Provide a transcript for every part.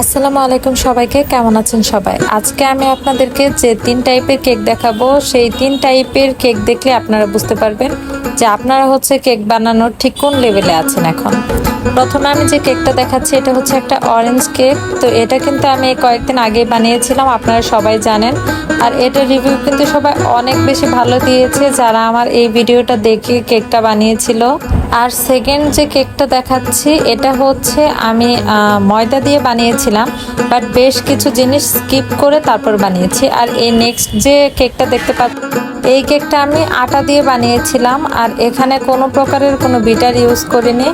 আসসালামু আলাইকুম সবাইকে, কেমন আছেন সবাই? আজকে আমি আপনাদেরকে যে তিন টাইপের কেক দেখাবো, সেই তিন টাইপের কেক দেখলে আপনারা বুঝতে পারবেন যে আপনারা হচ্ছে কেক বানানোর ঠিক কোন লেভেলে আছেন এখন। প্রথমে আমি যে কেকটা দেখাচ্ছি, এটা হচ্ছে একটা অরেঞ্জ কেক তো এটা কিন্তু আমি কয়েকদিন আগে বানিয়েছিলাম, আপনারা সবাই জানেন। আর এটা রিভিউ কিন্তু সবাই অনেক বেশি ভালো দিয়েছে যারা আমার এই ভিডিওটা দেখে কেকটা বানিয়েছিল। আর সেকেন্ড যে কেকটা দেখাচ্ছি, এটা হচ্ছে আমি ময়দা দিয়ে বানিয়েছিলাম বাট বেশ কিছু জিনিস স্কিপ করে তারপর বানিয়েছি। আর এই নেক্সট যে কেকটা দেখতে পাচ্ছি এই কেকটা আমি আটা দিয়ে বানিয়েছিলাম আর এখানে কোনো প্রকারের কোনো বিটার ইউজ করিনি।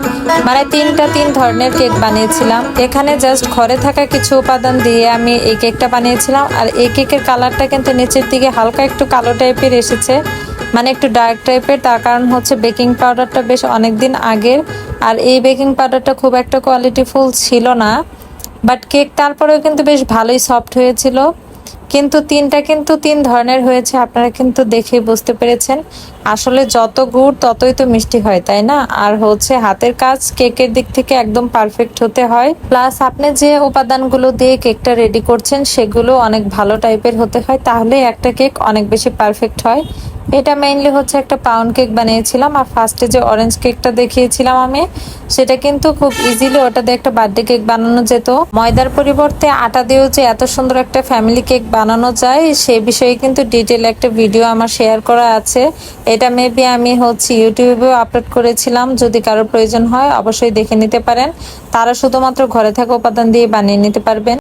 মানে তিনটা তিন ধরনের কেক বানিয়েছিলাম। এখানে জাস্ট ঘরে থাকা কিছু উপাদান দিয়ে আমি এই কেকটা বানিয়েছিলাম আর এই কেকের কালারটা কিন্তু নিচের দিকে হালকা একটু কালো টাইপের এসেছে। মানে একটু ডার্ক টাইপের, তার কারণ হচ্ছে বেকিং পাউডারটা বেশ অনেক দিন আগের। আর এই বেকিং পাউডারটা খুব একটা কোয়ালিটিফুল ছিল না। বাট কেক তারপরেও কিন্তু বেশ ভালোই সফট হয়েছিল। কিন্তু তিনটা কিন্তু তিন ধরনের হয়েছে, আপনারা কিন্তু দেখে বুঝতে পেরেছেন। আসলে যত গুড়, ততই তো মিষ্টি হয়, তাই না? আর হচ্ছে হাতের কাজ, কেকের দিক থেকে একদম পারফেক্ট হতে হয়। প্লাস আপনি যে উপাদানগুলো দিয়ে কেকটা রেডি করছেন, সেগুলো অনেক ভালো টাইপের হতে হয়, তাহলে একটা কেক অনেক বেশি পারফেক্ট হয়। এটা মেইনলি হচ্ছে একটা পাউন্ড কেক বানিয়েছিলাম আর ফার্স্টে যে অরেঞ্জ কেকটা দেখিয়েছিলাম আমি, সেটা কিন্তু খুব ইজিলি ওটা দিয়ে একটা বার্থডে কেক বানানো যেত। ময়দার পরিবর্তে আটা দিয়েও যে এত সুন্দর একটা ফ্যামিলি কেক বানানো যায়, সে বিষয়ে কিন্তু ডিটেল একটা ভিডিও আমার শেয়ার করা আছে। এটা মেবি আমি হচ্ছে ইউটিউবেও আপলোড করেছিলাম, যদি কারোর প্রয়োজন হয় অবশ্যই দেখে নিতে পারেন। তারা শুধুমাত্র ঘরে থাকা উপাদান দিয়ে বানিয়ে নিতে পারবেন।